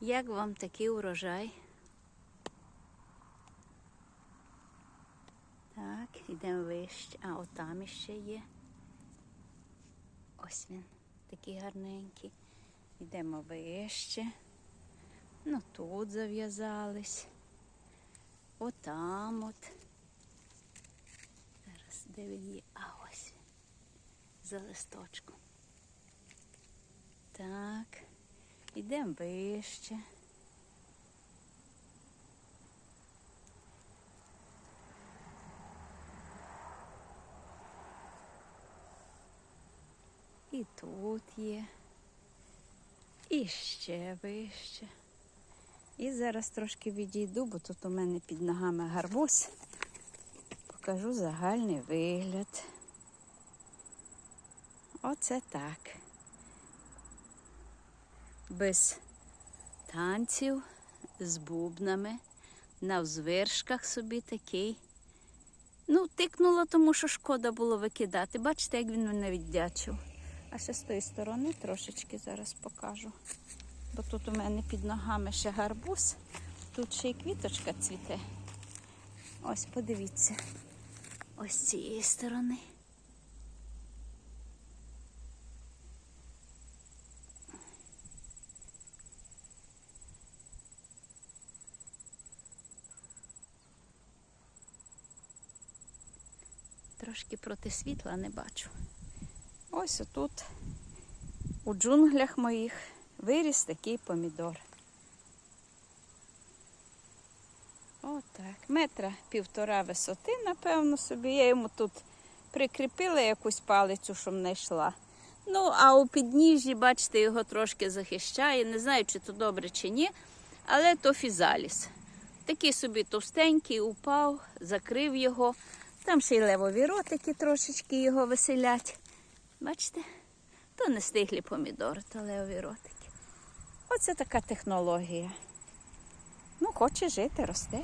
Як вам такий урожай? Так, йдемо вище. А отам іще є. Ось він, такий гарненький. Йдемо вище. Ну тут зав'язались. Отам от. Зараз де він є? А ось він. За листочком. Так. Йдемо вище. І тут є. І ще вище. І зараз трошки відійду, бо тут у мене під ногами гарбуз. Покажу загальний вигляд. Оце так. Без танців, з бубнами, на взвиршках собі такий. Ну, тикнуло, тому що шкода було викидати. Бачите, як він мене віддячив. А ще з тої сторони трошечки зараз покажу. Бо тут у мене під ногами ще гарбуз, тут ще й квіточка цвіте. Ось подивіться. Ось з цієї сторони. Трошки проти світла не бачу. Ось отут у джунглях моїх виріс такий помідор. Отак. Метра півтора висоти, напевно, собі. Я йому тут прикріпила якусь палицю, щоб не йшла. Ну, а у підніжжі, бачите, його трошки захищає. Не знаю, чи то добре, чи ні, але то фізаліс. Такий собі товстенький, упав, закрив його. Там ще й левові ротики трошечки його веселять. Бачите? То не стиглі помідори, то левові ротики. Оце така технологія. Ну, хоче жити, росте.